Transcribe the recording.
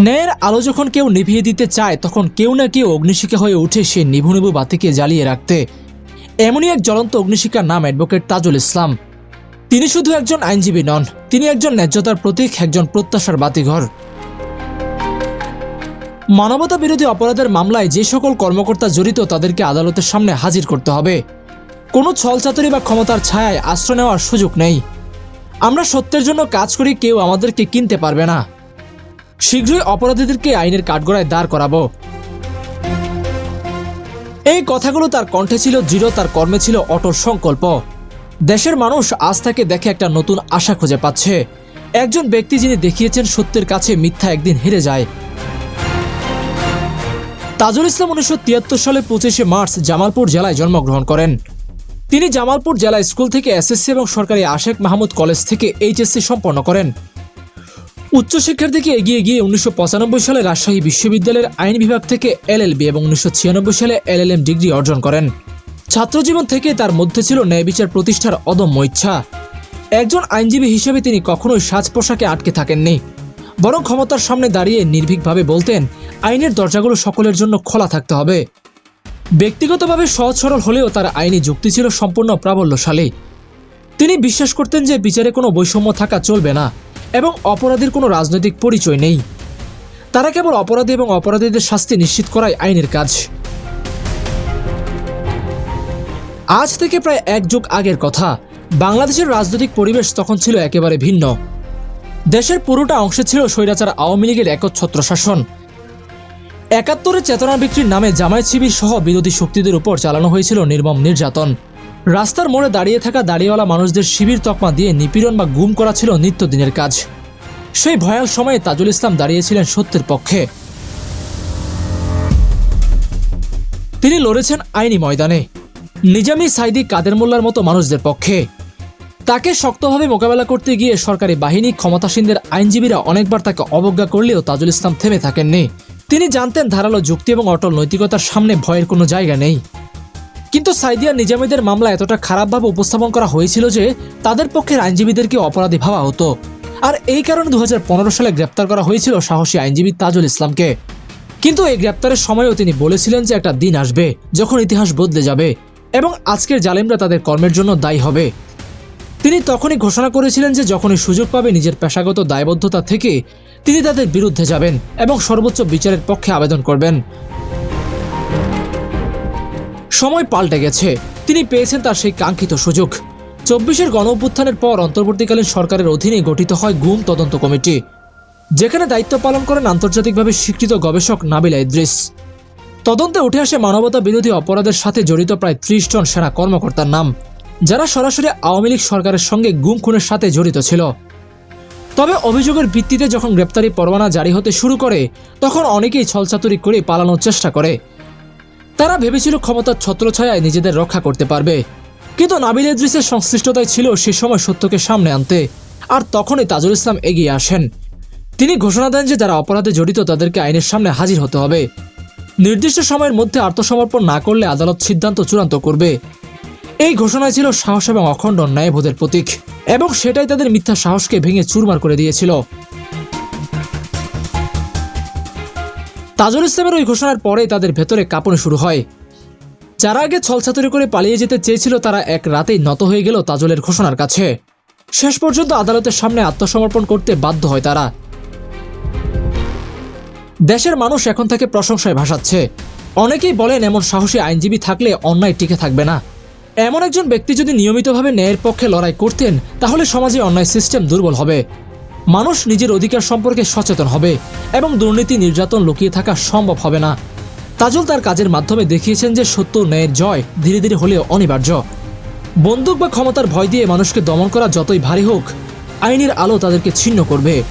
ন্যায়ের আলো যখন কেউ নিভিয়ে দিতে চায়, তখন কেউ না কেউ অগ্নিশিখা হয়ে উঠে সে নিভু নিভু বাতিকে জ্বালিয়ে রাখতে। এমনই এক জ্বলন্ত অগ্নিশিখার নাম অ্যাডভোকেট তাজুল ইসলাম। তিনি শুধু একজন আইনজীবী নন, তিনি একজন ন্যায্যতার প্রতীক, একজন প্রত্যাশার বাতিঘর। মানবতা বিরোধী অপরাধের মামলায় যে সকল কর্মকর্তা জড়িত, তাদেরকে আদালতের সামনে হাজির করতে হবে। কোনো ছলচাতুরি বা ক্ষমতার ছায়ায় আশ্রয় নেওয়ার সুযোগ নেই। আমরা সত্যের জন্য কাজ করি, কেউ আমাদেরকে কিনতে পারবে না। শীঘ্রই অপরাধীদেরকে আইনের কাঠগড়ায় দাঁড় করাবো। এই কথাগুলো তার কণ্ঠে ছিল দৃঢ়, তার কর্মে ছিল অটল সংকল্প। দেশের মানুষ আজ তাকে দেখে একটা নতুন আশা খুঁজে পাচ্ছে। একজন ব্যক্তি যিনি দেখিয়েছেন সত্যের কাছে মিথ্যা একদিন হেরে যায়। তাজুল ইসলাম উনিশশো তিয়াত্তর সালে পঁচিশে মার্চ জামালপুর জেলায় জন্মগ্রহণ করেন। তিনি জামালপুর জেলা স্কুল থেকে এসএসসি এবং সরকারি আশেখ মাহমুদ কলেজ থেকে এইচএসসি সম্পন্ন করেন। উচ্চশিক্ষার দিকে এগিয়ে গিয়ে উনিশশো পঁচানব্বই সালে রাজশাহী বিশ্ববিদ্যালয়ের আইন বিভাগ থেকে এলএলবি এবং উনিশশো ছিয়ানব্বই সালে এলএলএম ডিগ্রি অর্জন করেন। ছাত্রজীবন থেকে তার মধ্যে ছিল ন্যায় বিচার প্রতিষ্ঠার অদম্য ইচ্ছা। একজন আইনজীবী হিসেবে তিনি কখনোই সাজ পোশাকে আটকে থাকেননি। বরং ক্ষমতার সামনে দাঁড়িয়ে নির্ভীকভাবে বলতেন, আইনের দরজাগুলো সকলের জন্য খোলা থাকতে হবে। ব্যক্তিগতভাবে সহজ সরল হলেও তার আইনি যুক্তি ছিল সম্পূর্ণ প্রাবল্যশালী। তিনি বিশ্বাস করতেন যে বিচারে কোনো বৈষম্য থাকা চলবে না। এবং অপরাধীর কোনো রাজনৈতিক পরিচয় নেই। তারা কেবল অপরাধী এবং অপরাধীদের শাস্তি নিশ্চিত করাই আইনের কাজ। আজ থেকে প্রায় এক যুগ আগের কথা। বাংলাদেশের রাজনৈতিক পরিবেশ তখন ছিল একেবারে ভিন্ন। দেশের পুরোটা অংশে ছিল স্বৈরাচার আওয়ামী লীগের একচ্ছত্র শাসন। একাত্তরের চেতনা বিক্রির নামে জামায়াত শিবির সহ বিরোধী শক্তিদের উপর চালানো হয়েছিল নির্মম নির্যাতন। রাস্তার মোড়ে দাঁড়িয়ে থাকা দাঁড়িয়েওয়ালা মানুষদের শিবির তকমা দিয়ে নিপীড়ন বা গুম করা ছিল নিত্যদিনের কাজ। সেই ভয়াল সময়ে তাজুল ইসলাম দাঁড়িয়েছিলেন সত্যের পক্ষে। তিনি লড়েছেন আইনি ময়দানে। নিজামী সাইদি কাদের মোল্লার মতো মানুষদের পক্ষে। তাকে শক্তভাবে মোকাবেলা করতে গিয়ে সরকারি বাহিনী ক্ষমতাসীনদের আইনজীবীরা অনেকবার তাকে অবজ্ঞা করলেও তাজুল ইসলাম থেমে থাকেননি। তিনি জানতেন ধারালো যুক্তি এবং অটল নৈতিকতার সামনে ভয়ের কোনো জায়গা নেই। কিন্তু সাইদিয়া নিজামীদের মামলা এতটা খারাপভাবে উপস্থাপন করা হয়েছিল যে তাদের পক্ষের আইনজীবীদেরকে অপরাধী ভাবা হতো। আর এই কারণে দু হাজার পনেরো সালে গ্রেপ্তার করা হয়েছিল সাহসী আইনজীবী তাজুল ইসলামকে। কিন্তু এই গ্রেপ্তারের সময়ও তিনি বলেছিলেন যে একটা দিন আসবে যখন ইতিহাস বদলে যাবে এবং আজকের জালেমরা তাদের কর্মের জন্য দায়ী হবে। তিনি তখনই ঘোষণা করেছিলেন যে যখনই সুযোগ পাবে নিজের পেশাগত দায়বদ্ধতা থেকে তিনি তাদের বিরুদ্ধে যাবেন এবং সর্বোচ্চ বিচারের পক্ষে আবেদন করবেন। সময় পাল্টে গেছে। তিনি পেয়েছেন তার সেই কাঙ্ক্ষিত সুযোগ। চব্বিশের গণ অভ্যুত্থানের পর অন্তর্বর্তীকালীন সরকারের অধীনে গঠিত হয় গুম তদন্ত কমিটি, যেখানে দায়িত্ব পালন করেন আন্তর্জাতিকভাবে স্বীকৃত গবেষক নাবিলা ইদ্রিস। তদন্তে উঠে আসে মানবতা বিরোধী অপরাধের সাথে জড়িত প্রায় ত্রিশ জন সেনা কর্মকর্তার নাম, যারা সরাসরি আওয়ামী লীগ সরকারের সঙ্গে গুম খুনের সাথে জড়িত ছিল। তবে অভিযোগের ভিত্তিতে যখন গ্রেপ্তারি পরোয়ানা জারি হতে শুরু করে, তখন অনেকেই ছলচাতুরি করে পালানোর চেষ্টা করে। তারা ভেবেছিল ক্ষমতার ছত্রছায়ায় নিজেদের রক্ষা করতে পারবে। কিন্তু নাবিল ইদ্রিসের সংশ্লিষ্টতায় ছিল সে সময় সত্যকে সামনে আনতে। আর তখনই তাজুল ইসলাম এগিয়ে আসেন। তিনি ঘোষণা দেন যে যারা অপরাধে জড়িত তাদেরকে আইনের সামনে হাজির হতে হবে। নির্দিষ্ট সময়ের মধ্যে আত্মসমর্পণ না করলে আদালত সিদ্ধান্ত চূড়ান্ত করবে। এই ঘোষণায় ছিল সাহস এবং অখণ্ড ন্যায়বোধের প্রতীক, এবং সেটাই তাদের মিথ্যা সাহসকে ভেঙে চুরমার করে দিয়েছিল। তাজুল ইসলামের ওই ঘোষণার পরেই তাদের ভেতরে কাঁপনে শুরু হয়। যারা আগে ছলছাতুরি করে পালিয়ে যেতে চেয়েছিল, তারা এক রাতেই নত হয়ে গেল তাজুলের ঘোষণার কাছে। শেষ পর্যন্ত আদালতের সামনে আত্মসমর্পণ করতে বাধ্য হয় তারা। দেশের মানুষ এখন থেকে প্রশংসায় ভাসাচ্ছে। অনেকেই বলেন, এমন সাহসী আইনজীবী থাকলে অন্যায় টিকে থাকবে না। এমন একজন ব্যক্তি যদি নিয়মিতভাবে ন্যায়ের পক্ষে লড়াই করতেন, তাহলে সমাজে অন্যায় সিস্টেম দুর্বল হবে। মানুষ নিজের অধিকার সম্পর্কে সচেতন হবে এবং দুর্নীতি নির্যাতন লুকিয়ে থাকা সম্ভব হবে না। তাজুল তার কাজের মাধ্যমে দেখিয়েছেন যে সত্য ন্যায়ের জয় ধীরে ধীরে হলেও অনিবার্য। বন্দুক বা ক্ষমতার ভয় দিয়ে মানুষকে দমন করা যতই ভারী হোক, আইনের আলো তাদেরকে ছিন্ন করবে।